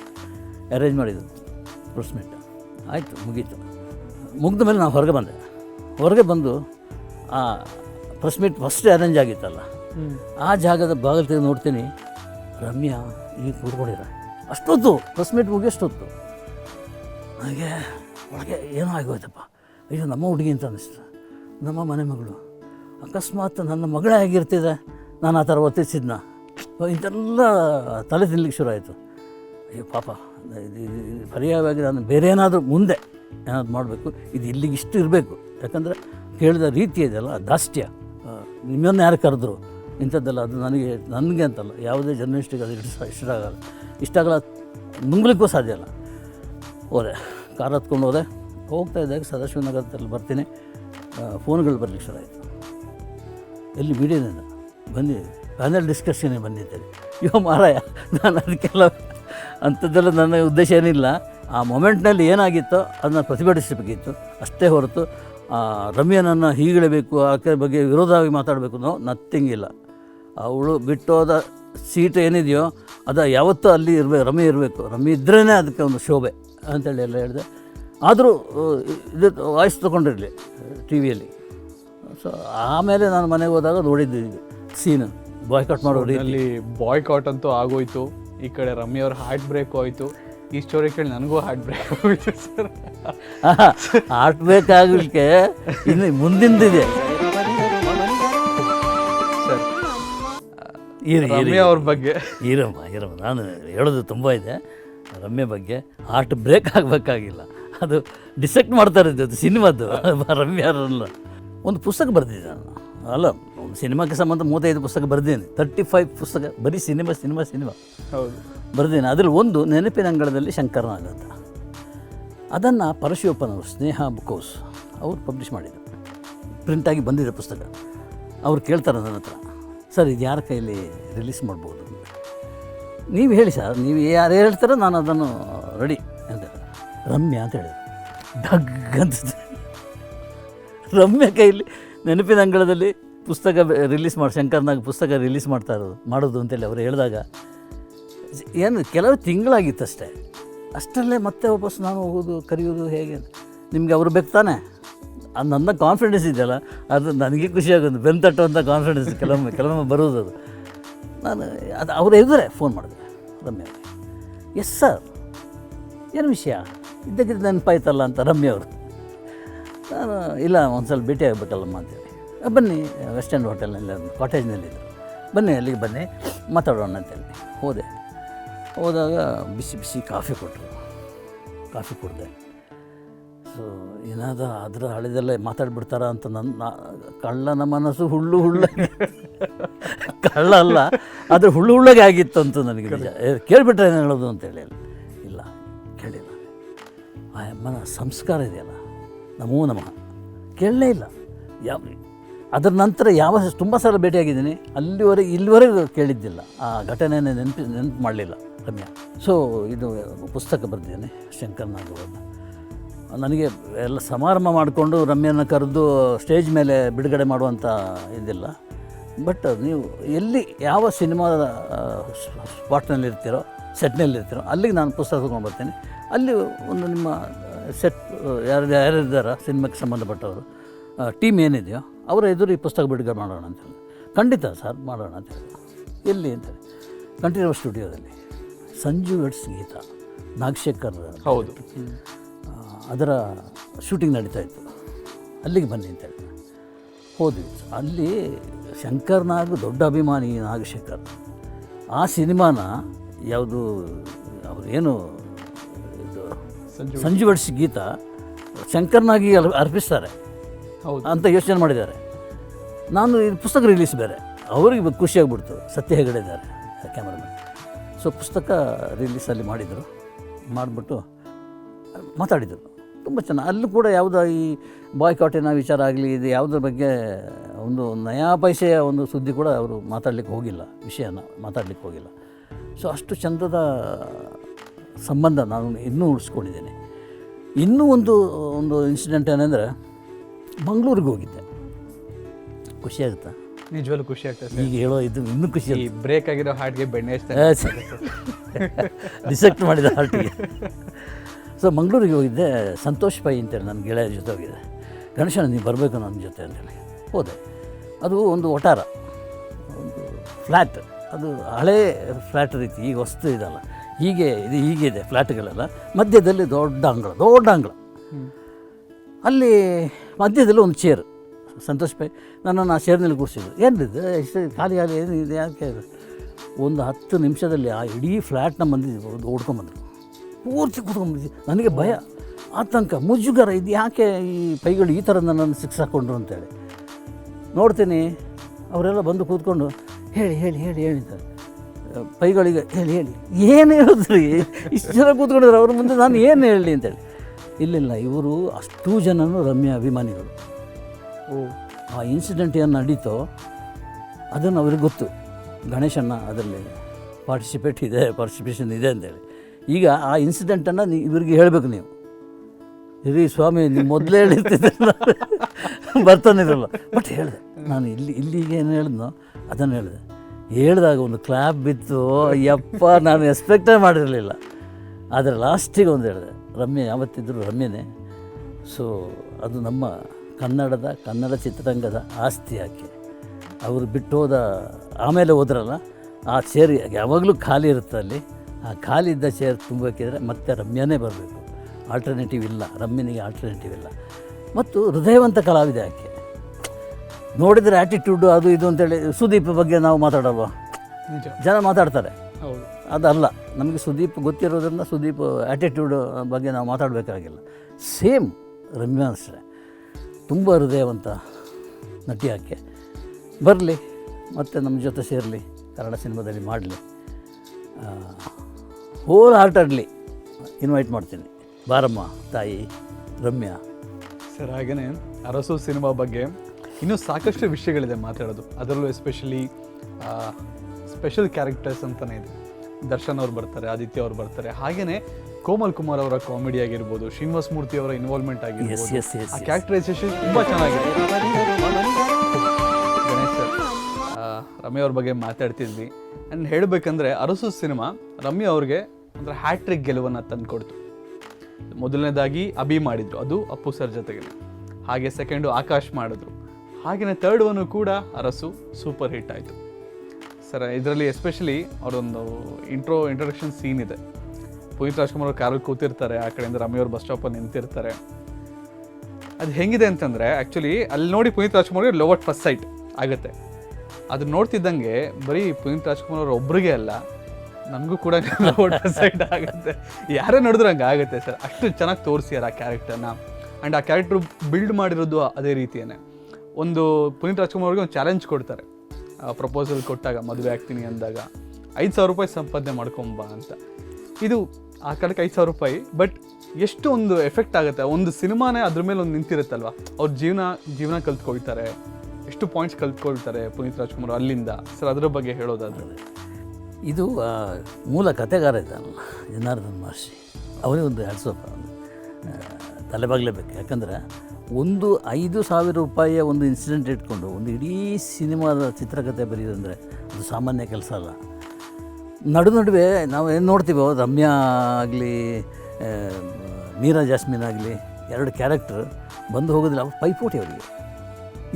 ಅರೇಂಜ್ ಮಾಡಿದ್ದು. ಪ್ರೆಸ್ ಮೀಟ್ ಆಯಿತು ಮುಗೀತು. ಮುಗಿದ ಮೇಲೆ ನಾವು ಹೊರಗೆ ಬಂದೆ. ಹೊರಗೆ ಬಂದು ಆ ಪ್ರೆಸ್ ಮೀಟ್ ಫಸ್ಟ್ ಅರೇಂಜ್ ಆಗಿತ್ತಲ್ಲ. ಆ ಜಾಗದ ಬಾಗಿಲು ತೆಗೆದು ನೋಡ್ತೀನಿ ರಮ್ಯಾ ಈಗ ಕೂತ್ಕೊಂಡಿರ ಅಷ್ಟೊತ್ತು ಪ್ರೆಸ್ ಮೀಟ್ ಮುಗಿಯಷ್ಟೊತ್ತು ನನಗೆ ಒಳಗೆ ಏನೋ ಆಗೋಯ್ತಪ್ಪ. ಅಯ್ಯೋ ನಮ್ಮ ಹುಡುಗಿ ಅಂತ ಅನ್ನಿಸ್ತು ನಮ್ಮ ಮನೆ ಮಗಳು. ಅಕಸ್ಮಾತ್ ನನ್ನ ಮಗಳೇ ಆಗಿರ್ತಿದೆ ನಾನು ಆ ಥರ ವರ್ತಿಸಿದ್ನ ಇಂಥೆಲ್ಲ ತಲೆ ತಿನ್ಲಿಕ್ಕೆ ಶುರು ಆಯಿತು. ಅಯ್ಯೋ, ಪಾಪ. ಪರ್ಯಾಯವಾಗಿ ನಾನು ಬೇರೆ ಏನಾದರೂ ಮುಂದೆ ಏನಾದ್ರು ಮಾಡಬೇಕು. ಇದು ಇಲ್ಲಿಗೆ ಇಷ್ಟು ಇರಬೇಕು. ಯಾಕಂದರೆ ಕೇಳಿದ ರೀತಿ ಇದೆಯಲ್ಲ ದಾಷ್ಟ್ಯ ನಿಮ್ಮನ್ನು ಯಾರು ಕರೆದ್ರು? ಇಂಥದ್ದೆಲ್ಲ ಅದು ನನಗೆ ನನಗೆ ಅಂತಲ್ಲ. ಯಾವುದೇ ಜರ್ನಲಿಸ್ಟಿಗೆ ಅದು ಇಷ್ಟ ಇಷ್ಟ ಆಗಲ್ಲ. ಇಷ್ಟ ಆಗಲ್ಲ, ನುಂಗ್ಲಿಕ್ಕೂ ಸಾಧ್ಯ ಇಲ್ಲ. ಹೋದೆ ಕಾರ್ ಹತ್ಕೊಂಡು ಹೋದೆ ಹೋಗ್ತಾ ಇದ್ದಾಗ ಸದಾಶಿವನಗರದಲ್ಲಿ ಬರ್ತೀನಿ. ಫೋನ್ಗಳು ಬರಲಿಕ್ಕೆ ಶುರು ಆಯಿತು. ಎಲ್ಲಿ ಮೀಡಿಯಾದಿಂದ ಬನ್ನಿ ಪ್ಯಾನಲ್ ಡಿಸ್ಕಷನ್ಗೆ ಬಂದಿದ್ದೇನೆ ಅಯ್ಯೋ ಮಾರಾಯ, ನಾನು ಅದಕ್ಕೆಲ್ಲ ಅಂಥದ್ದೆಲ್ಲ ನನ್ನ ಉದ್ದೇಶ ಏನಿಲ್ಲ. ಆ ಮೊಮೆಂಟ್ನಲ್ಲಿ ಏನಾಗಿತ್ತೋ ಅದನ್ನು ಪ್ರತಿಭಟಿಸಬೇಕಿತ್ತು. ಅಷ್ಟೇ ಹೊರತು ರಮ್ಯನನ್ನು ಹೀಗಿಳಬೇಕು ಆಕೆ ಬಗ್ಗೆ ವಿರೋಧವಾಗಿ ಮಾತಾಡಬೇಕು ಅನ್ನೋ ನಥಿಂಗ್ ಇಲ್ಲ. ಅವಳು ಬಿಟ್ಟೋದ ಸೀಟ್ ಏನಿದೆಯೋ, ಅದು ಯಾವತ್ತೂ ಅಲ್ಲಿ ಇರಬೇಕು ರಮ್ಯ ಇರಬೇಕು. ರಮ್ಯ ಇದ್ರೇ ಅದಕ್ಕೆ ಒಂದು ಶೋಭೆ ಅಂತೇಳಿ ಎಲ್ಲ ಹೇಳಿದೆ. ಆದರೂ ಇದು ವಾಯ್ಸ್ ತೊಗೊಂಡಿರಲಿ ಟಿ ವಿಯಲ್ಲಿ ಸೊ ಆಮೇಲೆ ನಾನು ಮನೆಗೆ ಹೋದಾಗ ನೋಡಿದ್ದೀನಿ ಸೀನು ಬಾಯ್ಕಟ್ ಮಾಡೋ ರೀತಿ. ಅಲ್ಲಿ ಬಾಯ್ಕಾಟ್ ಅಂತೂ ಆಗೋಯ್ತು. ಈ ಕಡೆ ರಮ್ಯ ಅವ್ರ ಹಾರ್ಟ್ ಬ್ರೇಕ್ ಹೋಯ್ತು ಈ ಸ್ಟೋರಿ ಕೇಳಿ ನನಗೂ ಹಾರ್ಟ್ ಬ್ರೇಕ್ ಆಗೋಯ್ತು ಸರ್. ಹಾರ್ಟ್ ಬ್ರೇಕ್ ಆಗಲಿಕ್ಕೆ ಇನ್ನು ಮುಂದಿಂದಿದೆ. ರಮ್ಯ ಅವ್ರ ಬಗ್ಗೆ. ಇರಮ್ಮ ಇರಮ್ಮ. ನಾನು ಹೇಳೋದು ತುಂಬ ಇದೆ. ರಮ್ಯ ಬಗ್ಗೆ ಹಾರ್ಟ್ ಬ್ರೇಕ್ ಆಗಬೇಕಾಗಿಲ್ಲ. ಅದು ಡಿಸೆಕ್ಟ್ ಮಾಡ್ತಾ ಇರೋದು ಅದು ಸಿನಿಮಾದ್ದು. ರಮ್ಯಾರಲ್ಲ ಒಂದು ಪುಸ್ತಕ ಬರೆದಿದ್ದೆ ನಾನು ಅಲ್ಲ. ಸಿನಿಮಾಕ್ಕೆ ಸಂಬಂಧ ಮೂವತ್ತೈದು ಪುಸ್ತಕ ಬರೆದೇನೆ ತರ್ಟಿ ಫೈವ್ ಪುಸ್ತಕ ಬರೀ ಸಿನಿಮಾ ಸಿನಿಮಾ ಸಿನಿಮಾ. ಹೌದು. ಬರೆದೇನೆ ಅದರಲ್ಲಿ ಒಂದು ನೆನಪಿನ ಅಂಗಳದಲ್ಲಿ ಶಂಕರನಾಗ ಅಂತ ಅದನ್ನು ಪರಶಿವಪ್ಪನವರು ಸ್ನೇಹ ಬುಕೋಸ್ ಅವರು ಪಬ್ಲಿಷ್ ಮಾಡಿದರು. ಪ್ರಿಂಟಾಗಿ ಬಂದಿದೆ ಪುಸ್ತಕ. ಅವ್ರು ಕೇಳ್ತಾರೆ ನನ್ನ ಹತ್ರ ಸರ್ ಇದು ಯಾರ ಕೈಯಲ್ಲಿ ರಿಲೀಸ್ ಮಾಡ್ಬೋದು? ನೀವು ಹೇಳಿ ಸರ್ ನೀವು ಯಾರು ಹೇಳ್ತಾರೋ ನಾನು ಅದನ್ನು ರೆಡಿ ಅಂತ ರಮ್ಯ ಅಂತ ಹೇಳಿದ್ರು. ಡಗ್ ಅಂತ. ರಮ್ಯ ಕೈಯಲ್ಲಿ ನೆನಪಿನ ಅಂಗಳದಲ್ಲಿ ಪುಸ್ತಕ ರಿಲೀಸ್ ಮಾಡಿ ಶಂಕರ್ನಾಗ್ ಪುಸ್ತಕ ರಿಲೀಸ್ ಮಾಡ್ತಾ ಇರೋದು ಮಾಡೋದು ಅಂತೇಳಿ ಅವರು ಹೇಳಿದಾಗ ಏನು ಕೆಲವು ತಿಂಗಳಾಗಿತ್ತಷ್ಟೇ ಅಷ್ಟರಲ್ಲೇ ಮತ್ತೆ ವಾಪಸ್ ನಾನು ಹೋಗೋದು ಕರೆಯೋದು ಹೇಗೆ ನಿಮಗೆ ಅವರು ಬೇಕು ತಾನೆ? ಅದು ನನ್ನ ಕಾನ್ಫಿಡೆನ್ಸ್ ಇದೆಯಲ್ಲ ಅದು ನನಗೆ ಖುಷಿಯಾಗೋದು ಬೆನ್ ತಟ್ಟುವಂಥ ಕಾನ್ಫಿಡೆನ್ಸ್ ಕೆಲವೊಮ್ಮೆ ಕೆಲವೊಮ್ಮೆ ಬರೋದು ಅದು. ನಾನು ಅದು ಅವ್ರು ಎದುರೇ ಫೋನ್ ಮಾಡಿದೆ ರಮ್ಯ ಎಸ್ ಸರ್ ಏನು ವಿಷಯ? ಇದ್ದಕ್ಕಿದ್ದ ನೆನಪಾಯ್ತಲ್ಲ ಅಂತ ರಮ್ಯ ಅವರು. ನಾನು ಇಲ್ಲ ಒಂದು ಸಲ ಭೇಟಿ ಆಗಬೇಕಲ್ಲಮ್ಮ ಅಂತೇಳಿ "ಆ, ಬನ್ನಿ ವೆಸ್ಟರ್ನ್ ಹೋಟೆಲ್ನಲ್ಲಿ ಕಾಟೇಜ್ನಲ್ಲಿದ್ದರು ಬನ್ನಿ, ಅಲ್ಲಿಗೆ ಬನ್ನಿ, ಮಾತಾಡೋಣ ಅಂತೇಳಿ. ಹೋದೆ. ಹೋದಾಗ ಬಿಸಿ ಬಿಸಿ ಕಾಫಿ ಕೊಟ್ಟರು. ಕಾಫಿ ಕುಡಿದೆ. ಸೊ ಏನಾದ ಅದರ ಹಳೆದಲ್ಲೇ ಮಾತಾಡ್ಬಿಡ್ತಾರ ಅಂತ ನನ್ನ ಕಳ್ಳನ ಮನಸ್ಸು ಹುಳ್ಳು ಹುಳ್ಳ. ಕಳ್ಳ ಅಲ್ಲ, ಆದರೆ ಹುಳ್ಳು ಹುಳ್ಳಗೆ ಆಗಿತ್ತು ಅಂತ ನನಗೆ ನಿಜ. ಕೇಳ್ಬಿಟ್ರೆ ಏನು ಹೇಳೋದು ಅಂತ ಹೇಳಿ. ಇಲ್ಲ, ಕೇಳಿಲ್ಲ. ಆ ಅಮ್ಮನ ಸಂಸ್ಕಾರ ಇದೆಯಲ್ಲ. ನಮೋ ನಮಃ. ಕೇಳಲೇ ಇಲ್ಲ. ಯಾವ ಅದರ ನಂತರ ಯಾವ ತುಂಬ ಸಲ ಭೇಟಿಯಾಗಿದ್ದೀನಿ. ಅಲ್ಲಿವರೆಗೆ ಇಲ್ಲಿವರೆಗೂ ಕೇಳಿದ್ದಿಲ್ಲ. ಆ ಘಟನೆಯನ್ನು ನೆನಪು ನೆನಪು ಮಾಡಲಿಲ್ಲ ರಮ್ಯಾ. ಸೊ ಇದು ಪುಸ್ತಕ ಬರೆದಿದ್ದೇನೆ, ಶಂಕರ್ ನಾಗವನ್ನ ನನಗೆ ಎಲ್ಲ ಸಮಾರಂಭ ಮಾಡಿಕೊಂಡು ರಮ್ಯನ ಕರೆದು ಸ್ಟೇಜ್ ಮೇಲೆ ಬಿಡುಗಡೆ ಮಾಡುವಂಥ ಇದಿಲ್ಲ. ಬಟ್ ನೀವು ಎಲ್ಲಿ, ಯಾವ ಸಿನಿಮಾದ ಸ್ಪಾಟ್ನಲ್ಲಿರ್ತೀರೋ ಸೆಟ್ನಲ್ಲಿ ಇರ್ತೀರೋ ಅಲ್ಲಿಗೆ ನಾನು ಪುಸ್ತಕ ತೊಗೊಂಡು ಬರ್ತೀನಿ. ಅಲ್ಲಿ ಒಂದು ನಿಮ್ಮ ಸೆಟ್ ಯಾರು ಯಾರಿದ್ದಾರ, ಸಿನಿಮಾಕ್ಕೆ ಸಂಬಂಧಪಟ್ಟವರು ಟೀಮ್ ಏನಿದೆಯೋ ಅವರ ಎದುರು ಈ ಪುಸ್ತಕ ಬಿಡುಗಡೆ ಮಾಡೋಣ ಅಂತೇಳಿ ಖಂಡಿತ ಸರ್ ಮಾಡೋಣ ಅಂತ ಹೇಳಿ. ಎಲ್ಲಿ ಅಂತ ಕಂಠೀರವ ಸ್ಟುಡಿಯೋದಲ್ಲಿ ಸಂಜು ಎಡ್ಸ್ ಗೀತ ನಾಗಶೇಖರ್ ಹೌದು. ಅದರ ಶೂಟಿಂಗ್ ನಡೀತಾ ಇತ್ತು. ಅಲ್ಲಿಗೆ ಬನ್ನಿ ಅಂತ ಹೇಳಿ. ಹೋದ್ವಿ. ಅಲ್ಲಿ ಶಂಕರ್ ನಾಗ್ ದೊಡ್ಡ ಅಭಿಮಾನಿ ನಾಗಶೇಖರ್. ಆ ಸಿನಿಮಾನ ಯಾವುದು ಏನು ಸಂಜು ಸಂಜು ಬಡ್ಸಿ ಗೀತ ಶಂಕರ್ನಾಗಿ ಅರ್ಪಿಸ್ತಾರೆ. ಅಂತ ಯೋಚನೆ ಮಾಡಿದ್ದಾರೆ. ನಾನು ಇದು ಪುಸ್ತಕ ರಿಲೀಸ್ ಬೇರೆ. ಅವರಿಗೆ ಖುಷಿಯಾಗ್ಬಿಡ್ತು ಸತ್ಯ ಹೆಗಡೆ ಇದ್ದಾರೆ ಕ್ಯಾಮ್ರಾಮನ್ ಸೊ ಪುಸ್ತಕ ರಿಲೀಸಲ್ಲಿ ಮಾಡಿದರು. ಮಾಡಿಬಿಟ್ಟು ಮಾತಾಡಿದರು. ತುಂಬ ಚೆನ್ನಾಗಿ ಅಲ್ಲೂ ಕೂಡ ಯಾವುದೋ ಈ ಬಾಯ್ಕಾಟಿನ ವಿಚಾರ ಆಗಲಿ, ಇದು ಯಾವುದ್ರ ಬಗ್ಗೆ ಒಂದು ನಯಾ ಪೈಸೆಯ ಒಂದು ಸುದ್ದಿ ಕೂಡ ಅವರು ಮಾತಾಡಲಿಕ್ಕೆ ಹೋಗಿಲ್ಲ. ವಿಷಯನ ಮಾತಾಡಲಿಕ್ಕೆ ಹೋಗಿಲ್ಲ. ಸೊ ಅಷ್ಟು ಚಂದದ ಸಂಬಂಧ ನಾನು ಇನ್ನೂ ಉಳಿಸ್ಕೊಂಡಿದ್ದೇನೆ. ಇನ್ನೂ ಒಂದು ಒಂದು ಇನ್ಸಿಡೆಂಟ್ ಏನಂದರೆ ಮಂಗಳೂರಿಗೆ ಹೋಗಿದ್ದೆ. ಖುಷಿ ಆಗುತ್ತೆ? ನಿಜವಾಗ್ಲೂ ಖುಷಿ ಆಗ್ತದೆ ಸರ್ ಈಗ ಹೇಳೋ ಇದು ಇನ್ನೂ ಖುಷಿ ಈ ಬ್ರೇಕ್ ಆಗಿರೋ ಹಾರ್ಟ್ಗೆ ಬೆಣ್ಣೆ ಹಚ್ತಾರೆ ಡಿಸೆಕ್ಟ್ ಮಾಡಿದ ಹಾರ್ಟಿಗೆ ಸೊ ಮಂಗಳೂರಿಗೆ ಹೋಗಿದ್ದೆ. ಸಂತೋಷ್ ಪೈ ಅಂತೇಳಿ ನನ್ನ ಗೆಳೆಯರ ಜೊತೆ ಹೋಗಿದ್ದೆ. ಗಣೇಶ ನೀವು ಬರಬೇಕು ನನ್ನ ಜೊತೆ ಅಂತೇಳಿ ಹೋದೆ. ಅದು ಒಂದು ಒಟಾರ ಒಂದು ಫ್ಲ್ಯಾಟ್ ಅದು ಹಳೇ ಫ್ಲ್ಯಾಟ್ ರೀತಿ ಈಗ ವಸ್ತು ಇದಲ್ಲ. ಹೀಗೆ ಇದು ಹೀಗೆ ಇದೆ ಫ್ಲ್ಯಾಟ್ಗಳೆಲ್ಲ ಮಧ್ಯದಲ್ಲಿ ದೊಡ್ಡ ಅಂಗಳ ದೊಡ್ಡ ಅಂಗಳ. ಅಲ್ಲಿ ಮಧ್ಯದಲ್ಲಿ ಒಂದು ಚೇರ್ ಸಂತೋಷ್ ಪೈ, ನನ್ನನ್ನು ಆ ಚೇರ್ನಲ್ಲಿ ಕೂರಿಸಿದ್ರು. ಏನಿದೆ ಎಷ್ಟು ಖಾಲಿ ಖಾಲಿ ಏನು ಇದೆ ಯಾಕೆ? ಒಂದು ಹತ್ತು ನಿಮಿಷದಲ್ಲಿ ಆ ಇಡೀ ಫ್ಲ್ಯಾಟ್ನ ಒಂದು ಓಡ್ಕೊಂಬಂದರು. ಪೂರ್ತಿ ಕೂತ್ಕೊಂಡ್ಬಿಟ್ಟಿದ್ದೆ ನನಗೆ ಭಯ, ಆತಂಕ, ಮುಜುಗರ, ಇದು ಯಾಕೆ ಈ ಪೈಗಳು ಈ ಥರ ನನ್ನನ್ನು ಸಿಕ್ಸಾಕೊಂಡ್ರು ಅಂತೇಳಿ. ನೋಡ್ತೀನಿ, ಅವರೆಲ್ಲ ಬಂದು ಕೂತ್ಕೊಂಡು ಹೇಳಿ ಹೇಳಿ ಹೇಳಿ ಹೇಳಿ ಅಂತಾರೆ ಪೈಗಳಿಗೆ ಹೇಳಿ ಹೇಳಿ. ಏನು ಹೇಳಿದ್ರಿ? ಇಷ್ಟು ಜನ ಕೂತ್ಕೊಂಡಿದ್ರು, ಅವ್ರ ಮುಂದೆ ನಾನು ಏನು ಹೇಳಲಿ ಅಂತೇಳಿ. ಇಲ್ಲಿಲ್ಲ. ಇವರು ಅಷ್ಟು ಜನನು ರಮ್ಯ ಅಭಿಮಾನಿಗಳು. ಓ. ಆ ಇನ್ಸಿಡೆಂಟ್ ಏನು ನಡೀತೋ ಅದನ್ನು ಅವ್ರಿಗೆ ಗೊತ್ತು. ಗಣೇಶಣ್ಣ ಅದರಲ್ಲಿ ಪಾರ್ಟಿಸಿಪೇಟ್ ಇದೆ ಪಾರ್ಟಿಸಿಪೇಷನ್ ಇದೆ ಅಂತೇಳಿ. ಈಗ ಆ ಇನ್ಸಿಡೆಂಟನ್ನು ನೀ ಇವರಿಗೆ ಹೇಳಬೇಕು ನೀವು. ಇರಿ ಸ್ವಾಮಿ ನೀವು ಮೊದಲೇ ಹೇಳಿರ್ತಿದ್ದೆ ಬರ್ತಾನಿರಲ್ಲ ಬಟ್ ಹೇಳಿದೆ. ನಾನು ಇಲ್ಲಿ ಇಲ್ಲಿಗೆ ಏನು ಹೇಳಿದ್ನೋ ಅದನ್ನು ಹೇಳಿದೆ. ಹೇಳಿದಾಗ ಒಂದು ಕ್ಲಾಪ್ ಬಿತ್ತು. ಯಪ್ಪ ನಾನು ಎಕ್ಸ್ಪೆಕ್ಟೇ ಮಾಡಿರಲಿಲ್ಲ. ಆದರೆ ಲಾಸ್ಟಿಗೆ ಒಂದು ಹೇಳಿದೆ ರಮ್ಯ ಯಾವತ್ತಿದ್ದರೂ ರಮ್ಯನೇ. ಸೊ ಅದು ನಮ್ಮ ಕನ್ನಡದ ಕನ್ನಡ ಚಿತ್ರರಂಗದ ಆಸ್ತಿ ಆಕೆ ಅವರು ಬಿಟ್ಟು ಹೋದ ಆಮೇಲೆ ಹೋದ್ರಲ್ಲ ಆ ಚೇರ್ ಯಾವಾಗಲೂ ಖಾಲಿ ಇರುತ್ತೆ ಅಲ್ಲಿ? ಆ ಖಾಲಿ ಇದ್ದ ಚೇರ್ ತುಂಬಬೇಕಿದ್ರೆ ಮತ್ತೆ ರಮ್ಯನೇ ಬರಬೇಕು. ಆಲ್ಟರ್ನೇಟಿವ್ ಇಲ್ಲ ರಮ್ಯನಿಗೆ ಆಲ್ಟರ್ನೇಟಿವ್ ಇಲ್ಲ. ಮತ್ತು ಹೃದಯವಂತ ಕಲಾವಿದೆ ಆಕೆ ನೋಡಿದರೆ ಆ್ಯಟಿಟ್ಯೂಡು ಅದು ಇದು ಅಂತೇಳಿ ಸುದೀಪ್ ಬಗ್ಗೆ ನಾವು ಮಾತಾಡಲ್ವಾ? ಜನ ಮಾತಾಡ್ತಾರೆ. ಹೌದು. ಅದಲ್ಲ. ನಮಗೆ ಸುದೀಪ್ ಗೊತ್ತಿರೋದ್ರಿಂದ ಸುದೀಪ್ ಆ್ಯಟಿಟ್ಯೂಡ್ ಬಗ್ಗೆ ನಾವು ಮಾತಾಡಬೇಕಾಗಿಲ್ಲ. ಸೇಮ್ ರಮ್ಯಾ ತುಂಬ ಹೃದಯವಂತ ನಟಿ ಆಕೆ. ಬರಲಿ, ಮತ್ತು ನಮ್ಮ ಜೊತೆ ಸೇರಲಿ, ಕನ್ನಡ ಸಿನಿಮಾದಲ್ಲಿ ಮಾಡಲಿ. ಹೋಲ್ ಹಾರ್ಟಡ್ಲಿ ಇನ್ವೈಟ್ ಮಾಡ್ತೀನಿ. ಬಾರಮ್ಮ, ತಾಯಿ, ರಮ್ಯಾ. ಸರ್ ಹಾಗೆಯೇ ಅರಸು ಸಿನಿಮಾ ಬಗ್ಗೆ ಇನ್ನೂ ಸಾಕಷ್ಟು ವಿಷಯಗಳಿದೆ ಮಾತಾಡೋದು. ಅದರಲ್ಲೂ ಎಸ್ಪೆಷಲಿ ಸ್ಪೆಷಲ್ ಕ್ಯಾರೆಕ್ಟರ್ಸ್ ಅಂತಲೇ ಇದೆ. ದರ್ಶನ್ ಅವ್ರು ಬರ್ತಾರೆ ಆದಿತ್ಯ ಅವ್ರು ಬರ್ತಾರೆ. ಹಾಗೆಯೇ ಕೋಮಲ್ ಕುಮಾರ್ ಅವರ ಕಾಮಿಡಿ ಆಗಿರ್ಬೋದು ಶ್ರೀನಿವಾಸ ಮೂರ್ತಿ ಅವರ ಇನ್ವಾಲ್ವ್ಮೆಂಟ್ ಆಗಿರ್ಬೋದು ಆ ಕ್ಯಾರೆಕ್ಟರೈಸೇಷನ್ ತುಂಬ ಚೆನ್ನಾಗಿದೆ. ಗಣೇಶ್ ಸರ್ ರಮ್ಯ ಅವ್ರ ಬಗ್ಗೆ ಮಾತಾಡ್ತಿದ್ವಿ. ಆ್ಯಂಡ್ ಹೇಳಬೇಕಂದ್ರೆ ಅರಸು ಸಿನಿಮಾ ರಮ್ಯ ಅವ್ರಿಗೆ ಅಂದರೆ ಹ್ಯಾಟ್ರಿಕ್ ಗೆಲುವನ್ನು ತಂದುಕೊಡ್ತು. ಮೊದಲನೇದಾಗಿ ಅಭಿ ಮಾಡಿದ್ರು ಅದು ಅಪ್ಪು ಸರ್ ಜೊತೆಗೆ. ಹಾಗೆ ಸೆಕೆಂಡು ಆಕಾಶ್ ಮಾಡಿದ್ರು. ಹಾಗೆಯೇ ಥರ್ಡ್ ಒನ್ ಕೂಡ ಅರಸು ಸೂಪರ್ ಹಿಟ್ ಆಯಿತು. ಸರ್, ಇದರಲ್ಲಿ ಎಸ್ಪೆಷಲಿ ಅವರೊಂದು ಇಂಟ್ರೋ ಇಂಟ್ರೊಡಕ್ಷನ್ ಸೀನ್ ಇದೆ. ಪುನೀತ್ ರಾಜ್ಕುಮಾರ್ ಅವ್ರು ಕಾರಲ್ಲಿ ಕೂತಿರ್ತಾರೆ, ಆ ಕಡೆಯಿಂದ ರಮ್ಯ ಅವ್ರು ಬಸ್ ಸ್ಟಾಪಲ್ಲಿ ನಿಂತಿರ್ತಾರೆ. ಅದು ಹೆಂಗಿದೆ ಅಂತಂದರೆ ಆ್ಯಕ್ಚುಲಿ ಅಲ್ಲಿ ನೋಡಿ Puneeth Rajkumar love at first sight ಆಗುತ್ತೆ. ಅದು ನೋಡ್ತಿದ್ದಂಗೆ ಬರೀ ಪುನೀತ್ ರಾಜ್ಕುಮಾರ್ ಅವ್ರ ಒಬ್ಬರಿಗೆ ಅಲ್ಲ ನಮಗೂ ಕೂಡ ಸೈಡ್ ಆಗುತ್ತೆ. ಯಾರೇ ನೋಡಿದ್ರೆ ಹಂಗೆ ಆಗುತ್ತೆ ಸರ್. ಅಷ್ಟು ಚೆನ್ನಾಗಿ ತೋರಿಸ್ಯಾರ ಆ ಕ್ಯಾರೆಕ್ಟರ್ನ ಆ್ಯಂಡ್ ಆ ಕ್ಯಾರೆಕ್ಟ್ರ್ ಬಿಲ್ಡ್ ಮಾಡಿರೋದು ಅದೇ ರೀತಿಯೇ ಒಂದು ಪುನೀತ್ ರಾಜ್ಕುಮಾರ್ ಅವ್ರಿಗೆ ಒಂದು ಚಾಲೆಂಜ್ ಕೊಡ್ತಾರೆ. ಪ್ರಪೋಸಲ್ ಕೊಟ್ಟಾಗ, ಮದುವೆ ಆಗ್ತೀನಿ ಅಂದಾಗ, ಐದು ಸಾವಿರ ರೂಪಾಯಿ ಸಂಪಾದನೆ ಮಾಡ್ಕೊಂಬ ಅಂತ. ಇದು ಆ ಕಡೆಗೆ ಐದು ಸಾವಿರ ರೂಪಾಯಿ ಬಟ್ ಎಷ್ಟು ಒಂದು ಎಫೆಕ್ಟ್ ಆಗುತ್ತೆ? ಒಂದು ಸಿನಿಮಾನೇ ಅದ್ರ ಮೇಲೆ ಒಂದು ನಿಂತಿರುತ್ತಲ್ವ? ಅವ್ರ ಜೀವನ ಜೀವನ ಕಲ್ತ್ಕೊಳ್ತಾರೆ. ಎಷ್ಟು ಪಾಯಿಂಟ್ಸ್ ಕಲ್ತ್ಕೊಳ್ತಾರೆ ಪುನೀತ್ ರಾಜ್ಕುಮಾರ್ ಅಲ್ಲಿಂದ? ಸರ್, ಅದರ ಬಗ್ಗೆ ಹೇಳೋದಾದ್ರೆ. ಇದು ಮೂಲ ಕತೆಗಾರ ಇದ್ದಾನ ಜನಾರ್ದನ್ ಮಹರ್ಷಿ ಅವನಿಗೆ ಒಂದು ಎರಡು ಸ್ವಲ್ಪ ತಲೆಬಾಗಲೇಬೇಕು ಯಾಕಂದರೆ ಒಂದು ಐದು ಸಾವಿರ ರೂಪಾಯಿಯ ಒಂದು ಇನ್ಸಿಡೆಂಟ್ ಇಟ್ಕೊಂಡು ಒಂದು ಇಡೀ ಸಿನಿಮಾದ ಚಿತ್ರಕಥೆ ಬರೆಯೋದಂದರೆ ಅದು ಸಾಮಾನ್ಯ ಕೆಲಸ ಅಲ್ಲ. ನಡು ನಡುವೆ ನಾವು ಏನು ನೋಡ್ತೀವೋ ರಮ್ಯಾ ಆಗಲಿ ಮೀರಾ ಜಾಸ್ಮಿನ್ ಆಗಲಿ ಎರಡು ಕ್ಯಾರೆಕ್ಟರ್ ಬಂದು ಹೋಗೋದಿಲ್ಲ ಅವ್ರು ಪೈಪೋಟಿ ಅವರಿಗೆ.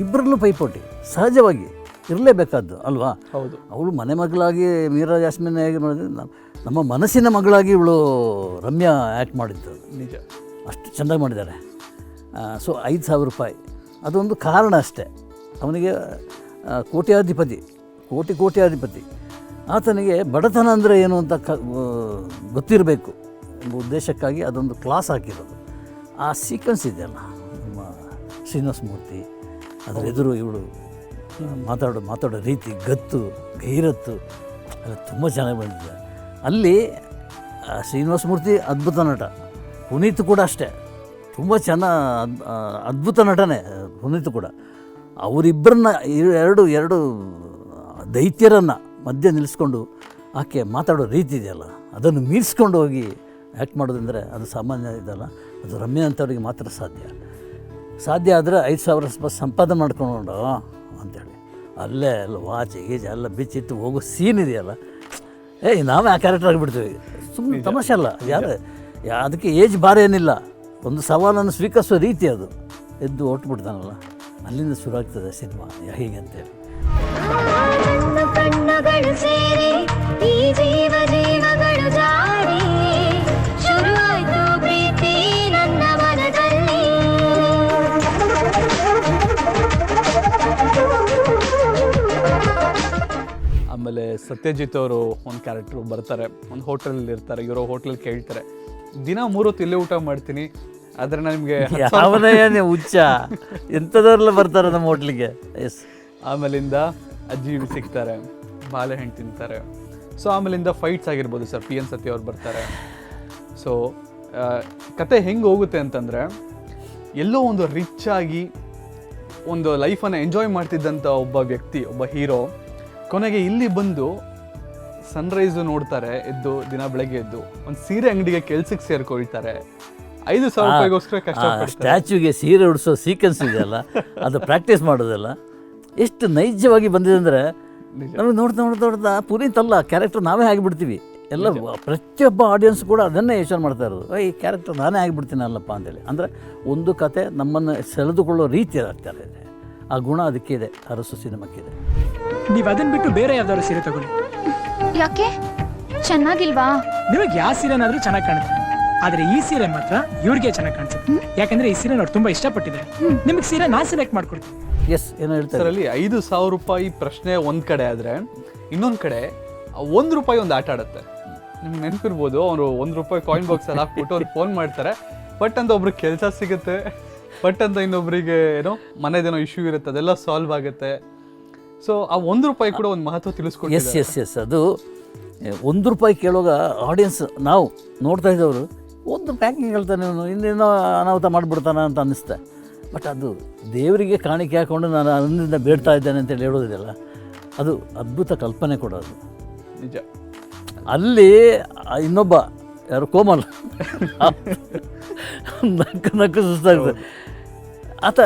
ಇಬ್ಬರಲ್ಲೂ ಪೈಪೋಟಿ. ಸಹಜವಾಗಿ ಇರಲೇಬೇಕಾದ್ದು ಅಲ್ವಾ? ಹೌದು. ಅವಳು ಮನೆ ಮಗಳಾಗಿ ಮೀರಾ ಜಾಸ್ಮಿನ್ ಹೇಗೆ ಮಾಡಿದ್ರೆ ನಮ್ಮ- ನಮ್ಮ ಮನಸ್ಸಿನ ಮಗಳಾಗಿ ಇವಳು ರಮ್ಯಾ ಆ್ಯಕ್ಟ್ ಮಾಡಿದ್ದು. ನಿಜ. ಅಷ್ಟು ಚೆಂದಾಗಿ ಮಾಡಿದ್ದಾರೆ. ಸೊ ಐದು ಸಾವಿರ ರೂಪಾಯಿ. ಅದೊಂದು ಕಾರಣ ಅಷ್ಟೇ. ಅವನಿಗೆ ಕೋಟ್ಯಾಧಿಪತಿ ಕೋಟಿ ಕೋಟ್ಯಾಧಿಪತಿ. ಆತನಿಗೆ ಬಡತನ ಅಂದರೆ ಏನು ಅಂತ ಕ ಗೊತ್ತಿರಬೇಕು ಎಂಬ ಉದ್ದೇಶಕ್ಕಾಗಿ ಅದೊಂದು ಕ್ಲಾಸ್ ಹಾಕಿರೋದು. ಆ ಸೀಕ್ವೆನ್ಸ್ ಇದೆಯಲ್ಲ ನಮ್ಮ ಶ್ರೀನಿವಾಸ ಮೂರ್ತಿ ಅದರ ಎದುರು ಇವಳು ಮಾತಾಡೋ ಮಾತಾಡೋ ರೀತಿ ಗತ್ತು ಗೈರತ್ತು ಅದು ತುಂಬ ಚೆನ್ನಾಗಿ ಬಂದಿದೆ. ಅಲ್ಲಿ ಶ್ರೀನಿವಾಸ ಮೂರ್ತಿ ಅದ್ಭುತ ನಟ. ಪುನೀತ್ ಕೂಡ ಅಷ್ಟೇ. ತುಂಬ ಚೆನ್ನ ಅದ್- ಅದ್ಭುತ ನಟನೆ ಪುನೀತ್ ಕೂಡ. ಅವರಿಬ್ಬರನ್ನ ಎರಡು ಎರಡು ದೈತ್ಯರನ್ನು ಮಧ್ಯೆ ನಿಲ್ಲಿಸ್ಕೊಂಡು ಆಕೆ ಮಾತಾಡೋ ರೀತಿ ಇದೆಯಲ್ಲ ಅದನ್ನು ಮೀರಿಸ್ಕೊಂಡು ಹೋಗಿ ಆ್ಯಕ್ಟ್ ಮಾಡೋದಂದರೆ ಅದು ಸಾಮಾನ್ಯ ಇದಲ್ಲ ಅದು ರಮ್ಯ ಅಂಥವ್ರಿಗೆ ಮಾತ್ರ ಸಾಧ್ಯ. ಸಾಧ್ಯ ಆದರೆ ಐದು ಸಾವಿರ ರೂಪಾಯಿ ಸಂಪಾದನೆ ಮಾಡ್ಕೊಂಡು ಅಂತೇಳಿ. ಅಲ್ಲೇ ಅಲ್ಲ ವಾಚ್ ಗೀಜ್ ಎಲ್ಲ ಬಿಚ್ಚಿಟ್ಟು ಹೋಗೋ ಸೀನ್ ಇದೆಯಲ್ಲ. ಏಯ್ ನಾವೇ ಆ ಕ್ಯಾರೆಕ್ಟರ್ ಆಗಿಬಿಡ್ತೀವಿ. ಸುಮ್ಮನೆ ತಮಾಷೆ ಅಲ್ಲ. ಯಾರು ಅದಕ್ಕೆ ಏಜ್ ಭಾರ ಏನಿಲ್ಲ. ಒಂದು ಸವಾಲನ್ನು ಸ್ವೀಕರಿಸೋ ರೀತಿ ಅದು. ಎದ್ದು ಹೊಟ್ಬಿಡ್ತಾನಲ್ಲ ಅಲ್ಲಿಂದ ಶುರು ಆಗ್ತದೆ ಸಿನಿಮಾ. ಹೇಗೆ ಅಂತೇಳಿ ಕಣ್ಣು ಸೇರಿ ಈ ಜೀವ ಜೀವಗಳು ಜಾರಿ. ಶುರುವಾಯ್ತು ಪ್ರೀತಿ ನನ್ನ ಮನದಲ್ಲಿ. ಆಮೇಲೆ ಸತ್ಯಜಿತ್ ಅವರು ಒಂದು ಕ್ಯಾರೆಕ್ಟ್ರು ಬರ್ತಾರೆ. ಒಂದು ಹೋಟೆಲಲ್ಲಿ ಇರ್ತಾರೆ ಇರೋ ಹೋಟೆಲ್ ಕೇಳ್ತಾರೆ. ದಿನ ಮೂರು ಹೊತ್ತು ಇಲ್ಲೇ ಊಟ ಮಾಡ್ತೀನಿ. ಆದರೆ ನಿಮಗೆ ಹುಚ್ಚ. ಎಂಥದವ್ರೆಲ್ಲ ಬರ್ತಾರೆ ನಮ್ಮ ಹೋಟ್ಲಿಗೆ? ಎಸ್ ಆಮೇಲಿಂದ ಅಜ್ಜಿ ಸಿಗ್ತಾರೆ ಬಾಳೆಹಣ್ಣು ತಿಂತಾರೆ. ಸೊ ಆಮೇಲಿಂದ ಫೈಟ್ಸ್ ಆಗಿರ್ಬೋದು ಸರ್ ಪಿ ಎನ್ ಸತ್ಯ ಅವ್ರು ಬರ್ತಾರೆ. ಸೊ ಕತೆ ಹೆಂಗೆ ಹೋಗುತ್ತೆ ಅಂತಂದರೆ ಎಲ್ಲೋ ಒಂದು ರಿಚ್ ಆಗಿ ಒಂದು ಲೈಫನ್ನು ಎಂಜಾಯ್ ಮಾಡ್ತಿದ್ದಂಥ ಒಬ್ಬ ವ್ಯಕ್ತಿ ಒಬ್ಬ ಹೀರೋ ಕೊನೆಗೆ ಇಲ್ಲಿ ಬಂದು ಸನ್ರೈಸು ನೋಡ್ತಾರೆ ಎದ್ದು ದಿನ ಬೆಳಗ್ಗೆ ಎದ್ದು. ಒಂದು ಸೀರೆ ಅಂಗಡಿಗೆ ಕೆಲ್ಸಕ್ಕೆ ಸೇರ್ಕೊಳ್ತಾರೆ. ಐದು ಸಾವಿರ ರೂಪಾಯಿಗೋಸ್ಕರ ಕಷ್ಟಪಡ್ತಾರೆ. ಸ್ಟ್ಯಾಚ್ಯೂಗೆ ಸೀರೆ ಉಡಿಸೋ ಸೀಕ್ವೆನ್ಸ್ ಇದೆಯಲ್ಲ ಅದು ಪ್ರಾಕ್ಟೀಸ್ ಮಾಡೋದಲ್ಲ. ಎಷ್ಟು ನೈಜವಾಗಿ ಬಂದಿದೆ ಅಂದರೆ ನಮಗೆ ನೋಡ್ತಾ ನೋಡ್ತಾ ನೋಡ್ತಾ ಪುನೀತ್ ಅಲ್ಲ ಕ್ಯಾರೆಕ್ಟರ್ ನಾವೇ ಆಗಿಬಿಡ್ತೀವಿ. ಎಲ್ಲ ಪ್ರತಿಯೊಬ್ಬ ಆಡಿಯನ್ಸ್ ಕೂಡ ಅದನ್ನೇ ಯೋಚನೆ ಮಾಡ್ತಾ ಇರೋದು. "ಏ, ಈ ಕ್ಯಾರೆಕ್ಟರ್ ನಾನೇ ಆಗಿಬಿಡ್ತೀನಲ್ಲಪ್ಪ ಅಂತೇಳಿ. ಅಂದರೆ ಒಂದು ಕತೆ ನಮ್ಮನ್ನು ಸೆಳೆದುಕೊಳ್ಳೋ ರೀತಿ ಆಗ್ತಾ ಇದೆ. ಆ ಗುಣ ಅದಕ್ಕೆ ಇದೆ ಅರಸು ಸಿನಿಮಾಕ್ಕಿದೆ. ನೀವು ಅದನ್ನು ಬಿಟ್ಟು ಬೇರೆ ಯಾವ್ದಾದ್ರು ಸೀರೆ ತಗೊಳ್ಳಿ. ಯಾಕೆ? ಚೆನ್ನಾಗಿಲ್ವಾ? ನಿಮಗೆ ಯಾವ ಸೀರೆನಾದ್ರೂ ಚೆನ್ನಾಗಿ ಕಾಣುತ್ತೆ. ಆದ್ರೆ ಈ ಸೀರೆ ಮಾತ್ರ ಇವ್ರಿಗೆ ಚೆನ್ನಾಗಿ ಕಾಣಿಸುತ್ತೆ. ಯಾಕಂದ್ರೆ ಈ ಸೀರೆ ಅವ್ರು ತುಂಬಾ ಇಷ್ಟಪಟ್ಟಿದ್ದಾರೆ. ನಿಮಗೆ ಸೀರೆ ನಾ ಸೆಲೆಕ್ಟ್ ಮಾಡ್ಕೊಡ್ತೀನಿ. ಎಸ್ ಏನೋ ಹೇಳ್ತಾರೆ ಐದು ಸಾವಿರ ರೂಪಾಯಿ ಪ್ರಶ್ನೆ ಒಂದ್ ಕಡೆ ಆದ್ರೆ ಇನ್ನೊಂದ್ ಕಡೆ ಒಂದ್ ರೂಪಾಯಿ ಒಂದು ಆಟ ಆಡುತ್ತೆ. ನಿಮ್ಗೆ ನೆನಪಿರ್ಬೋದು ಅವರು ಒಂದ್ ರೂಪಾಯಿ ಕಾಯಿನ್ ಬಾಕ್ಸ್ ಎಲ್ಲ ಹಾಕ್ಬಿಟ್ಟು ಅವ್ರು ಫೋನ್ ಮಾಡ್ತಾರೆ. ಬಟ್ ಅಂತ ಒಬ್ರಿಗೆ ಕೆಲಸ ಸಿಗುತ್ತೆ. ಬಟ್ ಅಂತ ಇನ್ನೊಬ್ರಿಗೆ ಏನೋ ಮನೆದೇನೋ ಇಶ್ಯೂ ಇರುತ್ತೆ ಅದೆಲ್ಲ ಸಾಲ್ವ್ ಆಗುತ್ತೆ. ಸೊ ಆ ಒಂದು ರೂಪಾಯಿ ಕೂಡ ಒಂದು ಮಹತ್ವ ಎಸ್ ಎಸ್ ಎಸ್ ಅದು ಒಂದು ರೂಪಾಯಿ ಕೇಳುವಾಗ ಆಡಿಯನ್ಸ್ ನಾವು ನೋಡ್ತಾ ಇದ್ದವರು ಒಂದು ಪ್ಯಾಕಿಂಗ್ ಹೇಳ್ತಾನೆ ಇವನು ಇನ್ನೇನೋ ಅನಾಹುತ ಮಾಡಿಬಿಡ್ತಾನ ಅಂತ ಅನ್ನಿಸ್ತೆ. ಬಟ್ ಅದು ದೇವರಿಗೆ ಕಾಣಿಕೆ ಹಾಕ್ಕೊಂಡು ನಾನು ಅದರಿಂದ ಬೇಡ್ತಾ ಇದ್ದೇನೆ ಅಂತೇಳಿ ಹೇಳೋದಿದೆಯಲ್ಲ ಅದು ಅದ್ಭುತ ಕಲ್ಪನೆ ಕೊಡೋದು ನಿಜ. ಅಲ್ಲಿ ಇನ್ನೊಬ್ಬ ಯಾರು ಕೋಮಲ್. ನಕ್ಕ ನಕ್ಕು ಸುಸ್ತಾಗ್ತದೆ. ಆತ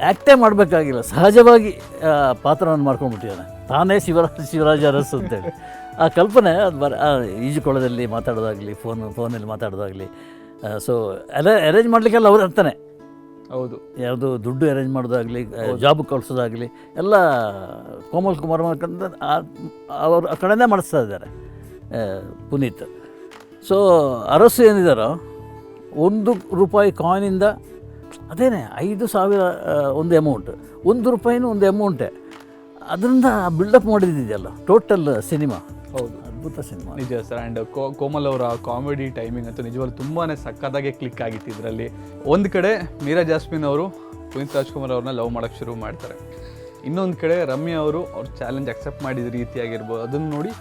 ಆ್ಯಕ್ಟೇ ಮಾಡಬೇಕಾಗಿಲ್ಲ. ಸಹಜವಾಗಿ ಪಾತ್ರವನ್ನು ಮಾಡ್ಕೊಂಡ್ಬಿಟ್ಟಿದ್ದಾನೆ. ತಾನೇ ಶಿವರಾಜ ಶಿವರಾಜ ಅರಸು ಅಂತೇಳಿ. ಆ ಕಲ್ಪನೆ ಅದು ಬರ ಈಜುಕೊಳದಲ್ಲಿ ಮಾತಾಡೋದಾಗಲಿ ಫೋನ್ ಫೋನಲ್ಲಿ ಮಾತಾಡೋದಾಗಲಿ ಸೊ ಎಲ್ಲ ಅರೇಂಜ್ ಮಾಡಲಿಕ್ಕೆಲ್ಲ ಅವ್ರು ಇರ್ತಾನೆ ಹೌದು. ಯಾವುದು ದುಡ್ಡು ಅರೇಂಜ್ ಮಾಡೋದಾಗಲಿ ಜಾಬ್ ಕಳಿಸೋದಾಗಲಿ ಎಲ್ಲ ಕೋಮಲ್ ಕುಮಾರ್ ಮಾಡ್ಕೊಂಡು ಅವರು ಆ ಕಡೆನೇ ಮಾಡಿಸ್ತಾ ಇದ್ದಾರೆ ಪುನೀತ್. ಸೊ ಅರಸು ಏನಿದಾರೋ ಒಂದು ರೂಪಾಯಿ ಕಾಯಿನಿಂದ ಅದೇನೆ ಐದು ಸಾವಿರ ಒಂದು ಅಮೌಂಟ್ ಒಂದು ರೂಪಾಯಿನೂ ಒಂದು ಅಮೌಂಟೇ ಅದರಿಂದ ಬಿಲ್ಡಪ್ ಮಾಡಿದ್ದಿದೆಯಲ್ಲ ಟೋಟಲ್ ಸಿನಿಮಾ ಹೌದು. ಅದ್ಭುತ ಸಿನಿಮಾ ನಿಜ ಸರ್ ಆ್ಯಂಡ್ ಕೋಮಲ್ ಅವರ ಕಾಮಿಡಿ ಟೈಮಿಂಗ್ ಅಂತೂ ನಿಜವಾಗ್ಲೂ ತುಂಬಾ ಸಕ್ಕದಾಗೆ ಕ್ಲಿಕ್ ಆಗಿತ್ತು ಇದರಲ್ಲಿ. ಒಂದು ಕಡೆ ಮೀರಾ ಜಾಸ್ಮಿನ್ ಅವರು ಪುನೀತ್ ರಾಜ್ಕುಮಾರ್ ಅವ್ರನ್ನ ಲವ್ ಮಾಡೋಕ್ಕೆ ಶುರು ಮಾಡ್ತಾರೆ. ಇನ್ನೊಂದು ಕಡೆ ರಮ್ಯಾ ಅವರು ಅವ್ರ ಚಾಲೆಂಜ್ ಅಕ್ಸೆಪ್ಟ್ ಮಾಡಿದ ರೀತಿಯಾಗಿರ್ಬೋದು. ಅದನ್ನು ನೋಡಿ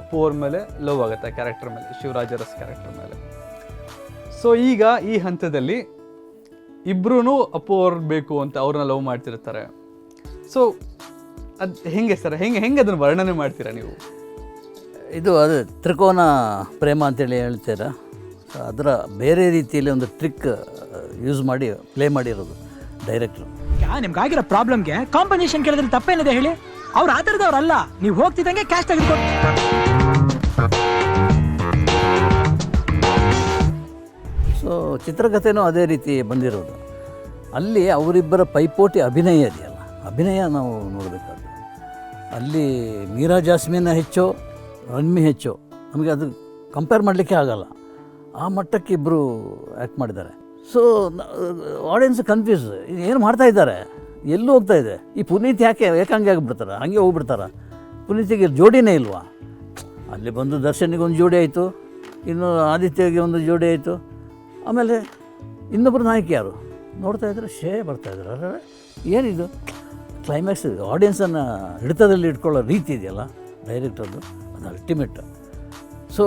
ಅಪ್ಪು ಅವ್ರ ಮೇಲೆ ಲವ್ ಆಗುತ್ತೆ ಕ್ಯಾರೆಕ್ಟರ್ ಮೇಲೆ ಶಿವರಾಜರಸ್ ಕ್ಯಾರೆಕ್ಟರ್ ಮೇಲೆ. ಸೊ ಈಗ ಈ ಹಂತದಲ್ಲಿ ಇಬ್ರು ಅಪ್ಪು ಅವ್ರು ಬೇಕು ಅಂತ ಅವ್ರನ್ನ ಲವ್ ಮಾಡ್ತಿರ್ತಾರೆ. ಸೊ ಅದು ಹೆಂಗೆ ಸರ್? ಹೆಂಗೆ ಹೆಂಗೆ ಅದನ್ನು ವರ್ಣನೆ ಮಾಡ್ತೀರಾ ನೀವು? ಇದು ಅದು ತ್ರಿಕೋನ ಪ್ರೇಮ ಅಂತೇಳಿ ಹೇಳ್ತೀರಾ? ಅದರ ಬೇರೆ ರೀತಿಯಲ್ಲಿ ಒಂದು ಟ್ರಿಕ್ ಯೂಸ್ ಮಾಡಿ ಪ್ಲೇ ಮಾಡಿರೋದು ಡೈರೆಕ್ಟ್ರು ನಿಮ್ಗಾಗಿರೋ ಪ್ರಾಬ್ಲಮ್ಗೆ ಕಾಂಬಿನೇಷನ್ ಕೇಳಿದ್ರೆ ತಪ್ಪೇನಿದೆ ಹೇಳಿ? ಅವ್ರು ಆ ಥರದವ್ರಲ್ಲ ನೀವು ಹೋಗ್ತಿದ್ದಂಗೆ ಕ್ಯಾಶ್ ತೆಗೆದುಕೊಟ್ಟು ಸೊ ಚಿತ್ರಕಥೆನೂ ಅದೇ ರೀತಿ ಬಂದಿರೋದು. ಅಲ್ಲಿ ಅವರಿಬ್ಬರ ಪೈಪೋಟಿ ಅಭಿನಯ ಇದೆಯಲ್ಲ, ಅಭಿನಯ ನಾವು ನೋಡಬೇಕಾದ್ರೆ ಅಲ್ಲಿ ಮೀರಾ ಜಾಸ್ಮಿನ ಹೆಚ್ಚು ರಣ್ಮಿ ಹೆಚ್ಚು, ನಮಗೆ ಅದು ಕಂಪೇರ್ ಮಾಡಲಿಕ್ಕೆ ಆಗಲ್ಲ. ಆ ಮಟ್ಟಕ್ಕೆ ಇಬ್ಬರು ಆ್ಯಕ್ಟ್ ಮಾಡಿದ್ದಾರೆ. ಸೊ ಆಡಿಯನ್ಸ್ ಕನ್ಫ್ಯೂಸ್ ಏನು ಮಾಡ್ತಾ ಇದ್ದಾರೆ? ಎಲ್ಲೂ ಹೋಗ್ತಾ ಇದೆ. ಈ ಪುನೀತ್ ಯಾಕೆ ಏಕಾಂಗಿ ಆಗಿಬಿಡ್ತಾರೆ? ಹಂಗೆ ಹೋಗ್ಬಿಡ್ತಾರೆ? ಪುನೀತಿಗೆ ಜೋಡಿನೇ ಇಲ್ವಾ? ಅಲ್ಲಿ ಬಂದು ದರ್ಶನಿಗೆ ಒಂದು ಜೋಡಿ ಆಯಿತು. ಇನ್ನು ಆದಿತ್ಯಗೆ ಒಂದು ಜೋಡಿ ಆಯಿತು. ಆಮೇಲೆ ಇನ್ನೊಬ್ಬರು ನಾಯಕಿ ಯಾರು? ನೋಡ್ತಾ ಇದ್ರೆ ಶೇ ಬರ್ತಾ ಇದ್ದಾರೆ ಅರೆ ಏನಿದು? ಕ್ಲೈಮ್ಯಾಕ್ಸ್ ಆಡಿಯನ್ಸನ್ನು ಹಿಡಿತದಲ್ಲಿ ಇಟ್ಕೊಳ್ಳೋ ರೀತಿ ಇದೆಯಲ್ಲ ಡೈರೆಕ್ಟರ್ದು ಅದು ಅಲ್ಟಿಮೇಟ್ ಸೊ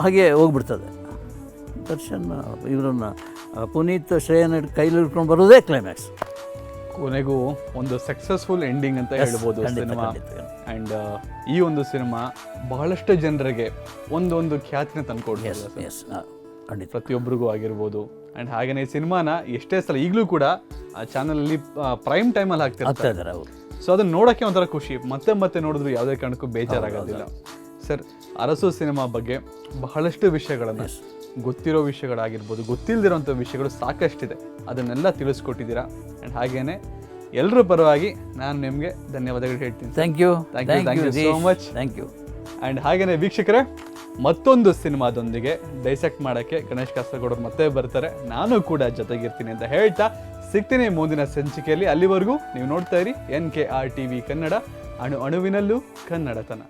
ಹಾಗೆ ಹೋಗ್ಬಿಡ್ತದೆ. ದರ್ಶನ್ ಇವರನ್ನು ಪುನೀತ್ ಶ್ರೇಯನ್ ಕೈಲಿ ಇಟ್ಕೊಂಡು ಬರೋದೇ ಕ್ಲೈಮ್ಯಾಕ್ಸ್ ಕೊನೆಗೂ ಒಂದು ಸಕ್ಸಸ್ಫುಲ್ ಎಂಡಿಂಗ್ ಅಂತ ಹೇಳ್ಬೋದು ಸಿನಿಮಾ. ಆ್ಯಂಡ್ ಈ ಒಂದು ಸಿನಿಮಾ ಬಹಳಷ್ಟು ಜನರಿಗೆ ಒಂದೊಂದು ಖ್ಯಾತಿನ ಎಸ್ ಖಂಡಿತ. ಪ್ರತಿಯೊಬ್ಬರಿಗೂ ಆಗಿರ್ಬೋದು. ಅಂಡ್ ಹಾಗೆಯೇ ಸಿನಿಮಾನ ಎಷ್ಟೇ ಸಲ ಈಗಲೂ ಕೂಡ ಆ ಚಾನಲಲ್ಲಿ ಪ್ರೈಮ್ ಟೈಮಲ್ಲಿ ಹಾಕ್ತಾ ಹಾಕ್ತಿರ್ತಾರೆ. ಇದ್ದಾರೆ ಅವರು ಸೊ ಅದನ್ನ ನೋಡೋಕ್ಕೆ ಒಂಥರ ಖುಷಿ. ಮತ್ತೆ ಮತ್ತೆ ನೋಡಿದ್ರು ಯಾವುದೇ ಕಾರಣಕ್ಕೂ ಬೇಜಾರಾಗೋದಿಲ್ಲ. ಸರ್ ಅರಸು ಸಿನಿಮಾ ಬಗ್ಗೆ ಬಹಳಷ್ಟು ವಿಷಯಗಳನ್ನು ಗೊತ್ತಿರೋ ವಿಷಯಗಳಾಗಿರ್ಬೋದು ಗೊತ್ತಿಲ್ಲದಿರೋಂಥ ವಿಷಯಗಳು ಸಾಕಷ್ಟಿದೆ. ಅದನ್ನೆಲ್ಲ ತಿಳಿಸ್ಕೊಟ್ಟಿದ್ದೀರಾ? ಆ್ಯಂಡ್ ಹಾಗೇನೆ ಎಲ್ಲರೂ ಪರವಾಗಿ ನಾನು ನಿಮಗೆ ಧನ್ಯವಾದಗಳು ಹೇಳ್ತೀನಿ thank you thank you thank you so much thank you and ಹಾಗೆಯೇ ವೀಕ್ಷಕರೇ ಮತ್ತೊಂದು ಸಿನಿಮಾದೊಂದಿಗೆ ಡೈಸೆಕ್ಟ್ ಮಾಡೋಕ್ಕೆ ಗಣೇಶ್ ಕಾಸರಗೌಡರು ಮತ್ತೆ ಬರ್ತಾರೆ. ನಾನು ಕೂಡ ಜೊತೆಗಿರ್ತೀನಿ ಅಂತ ಹೇಳ್ತಾ ಸಿಗ್ತೀನಿ ಮುಂದಿನ ಸಂಚಿಕೆಯಲ್ಲಿ. ಅಲ್ಲಿವರೆಗೂ ನೀವು ನೋಡ್ತಾ ಇರಿ N K R T V Kannada. ಅಣು ಅಣುವಿನಲ್ಲೂ ಕನ್ನಡತನ.